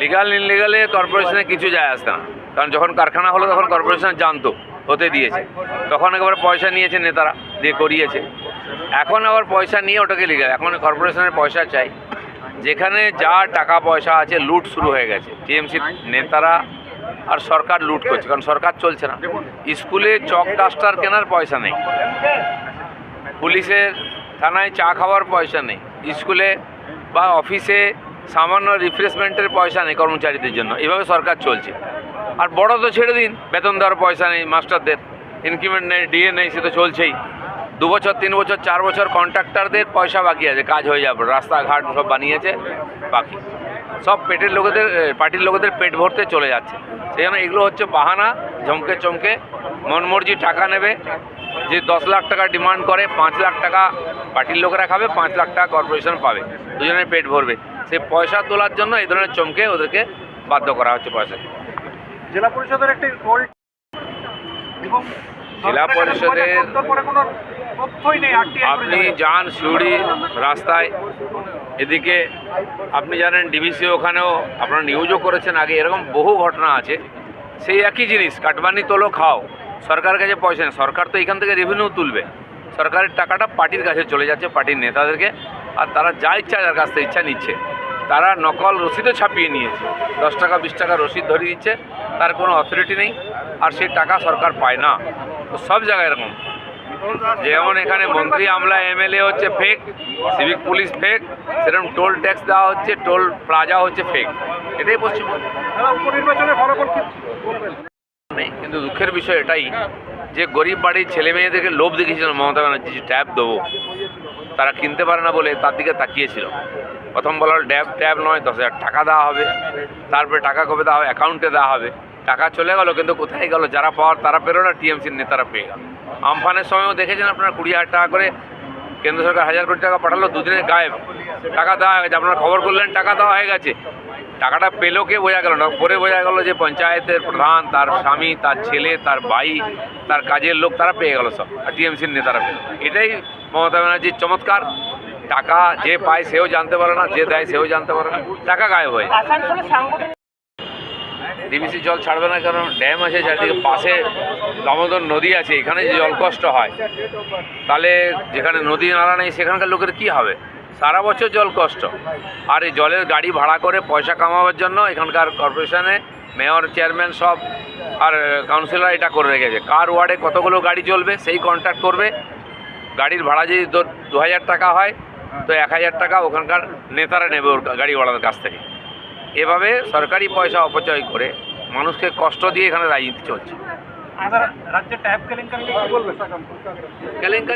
Legal ইনলিগালে কর্পোরেশনে কিছু যায় আসে না। কারণ যখন কারখানা হলো তখন কর্পোরেশন জানতো, হতে দিয়েছে। তখন একবার পয়সা নিয়েছে নেতারা, দিয়ে করিয়েছে। এখন আবার পয়সা নিয়ে ওটাকে লিগাল এখন কর্পোরেশনের পয়সা চাই। যেখানে যা টাকা পয়সা আছে, লুট শুরু হয়ে গেছে। টিএমসি নেতারা আর সরকার লুট করছে, কারণ সরকার চলছে না। স্কুলে চক ডাস্টার কেনার পয়সা নেই। পুলিশের থানায় চা খাওয়ার পয়সা নেই। স্কুলে বা অফিসে সামান্য রিফ্রেশমেন্টের পয়সা নেই কর্মচারীদের জন্য। এভাবে সরকার চলছে। আর বড় তো ছেড়ে দিন, বেতন দেওয়ার পয়সা নেই, মাস্টারদের। ইনক্রিমেন্ট নেই ডিএ নেই, সে তো চলছেই। দু বছর তিন বছর চার বছর কন্ট্রাক্টরদের পয়সা বাকি আছে কাজ হয়ে যাবে রাস্তাঘাট সব বানিয়েছে বাকি। সব পেটের লোকেদের পার্টির লোকেদের পেট ভরতে চলে যাচ্ছে। সেই জন্য এগুলো হচ্ছে বাহানা ঝমকে চমকে মনমর্জি টাকা নেবে। যে দশ লাখ টাকা ডিমান্ড করে পাঁচ লাখ টাকা পার্টির লোকেরা খাবে পাঁচ লাখ টাকা কর্পোরেশন পাবে। দুজনের পেট ভরবে। সেই পয়সা তোলার জন্য এই ধরনের চমকে ওদেরকে বাধ্য করা হচ্ছে পয়সা। জেলা পরিষদের একটি জেলা পরিষদের- আপনি যান শিউড়ি রাস্তায়। এদিকে আপনি জানেন ডিবিসি ওখানেও আপনারা নিউজও করেছেন আগে এরকম বহু ঘটনা আছে। সেই একই জিনিস কাটবানি তোলো খাও। সরকারের কাছে পয়সা নেই। সরকার তো এখান থেকে রেভিনিউ তুলবে। সরকারের টাকাটা পার্টির কাছে চলে যাচ্ছে পার্টির নেতাদেরকে। আর তারা যা ইচ্ছা যার কাছ থেকে ইচ্ছা নিচ্ছে। তারা নকল রসিদও ছাপিয়ে নিয়েছে। দশ টাকা বিশ টাকা রসিদ ধরিয়ে দিচ্ছে। তার কোনো অথরিটি নেই। আর সেই টাকা সরকার পায় না। তো সব জায়গায় এরকম। যেমন এখানে মন্ত্রী আমলা এমএলএ হচ্ছে ফেক সিভিক পুলিশ ফেক সেরকম টোল ট্যাক্স দেওয়া হচ্ছে টোল প্লাজা হচ্ছে ফেক এটাই পশ্চিমবঙ্গ। কিন্তু দুঃখের বিষয় এটাই, যে গরিব বাড়ির ছেলে মেয়েদেরকে লোভ দেখিয়েছিল মমতা ব্যানার্জি, যে ট্যাব দেবো। তারা কিনতে পারে না বলে তার দিকে তাকিয়েছিল। প্রথম বলা হলো ট্যাব ট্যাব নয়, দশ হাজার টাকা দেওয়া হবে। তারপরে টাকা কবে দেওয়া হবে? অ্যাকাউন্টে দেওয়া হবে। টাকা চলে গেল, কিন্তু কোথায় গেল? যারা পাওয়ার তারা পেরো না, টিএমসির নেতারা পেয়ে গেল। আমফানের সময়ও দেখেছেন আপনারা কুড়ি হাজার টাকা করে। কেন্দ্র সরকার হাজার কোটি টাকা পাঠালো দুদিনে গায়েব। টাকা দেওয়া হয়ে গেছে। আপনারা খবর করলেন, টাকা দেওয়া হয়ে গেছে। টাকাটা পেল কে বোঝা গেল না? পরে বোঝা গেল যে পঞ্চায়েতের প্রধান, তার স্বামী, তার ছেলে, তার ভাই, তার কাজের লোক, তারা পেয়ে গেল সব। আর টিএমসির নেতারা পেল এটাই মমতা ব্যানার্জির চমৎকার। টাকা যে পায় সেও জানতে পারে না, যে দেয় সেও জানতে পারে না। টাকা গায়েব হয়ে ডিবিসি জল ছাড়বে না, কারণ ড্যাম আছে, চারদিকে পাশে দামোদর নদী আছে, এখানে যে জল কষ্ট হয়, তাহলে যেখানে নদী নালা নেই, সেখানকার লোকের কি হবে? সারা বছর জল কষ্ট আর এই জলের গাড়ি ভাড়া করে পয়সা কামাবার জন্য এখানকার কর্পোরেশনে মেয়র চেয়ারম্যান সব, আর কাউন্সিলর এটা করে রেখেছে। কার ওয়ার্ডে কতগুলো গাড়ি চলবে, সেই কন্ট্যাক্ট করবে। গাড়ির ভাড়া যদি দু হাজার টাকা হয়, তো এক হাজার টাকা ওখানকার নেতারা নেবে ওর গাড়িওয়ালাদের কাছ থেকে। এভাবে সরকারি পয়সা অপচয় করে মানুষকে কষ্ট দিয়ে এখানে রাজনীতি চলছে। কেলেঙ্কারি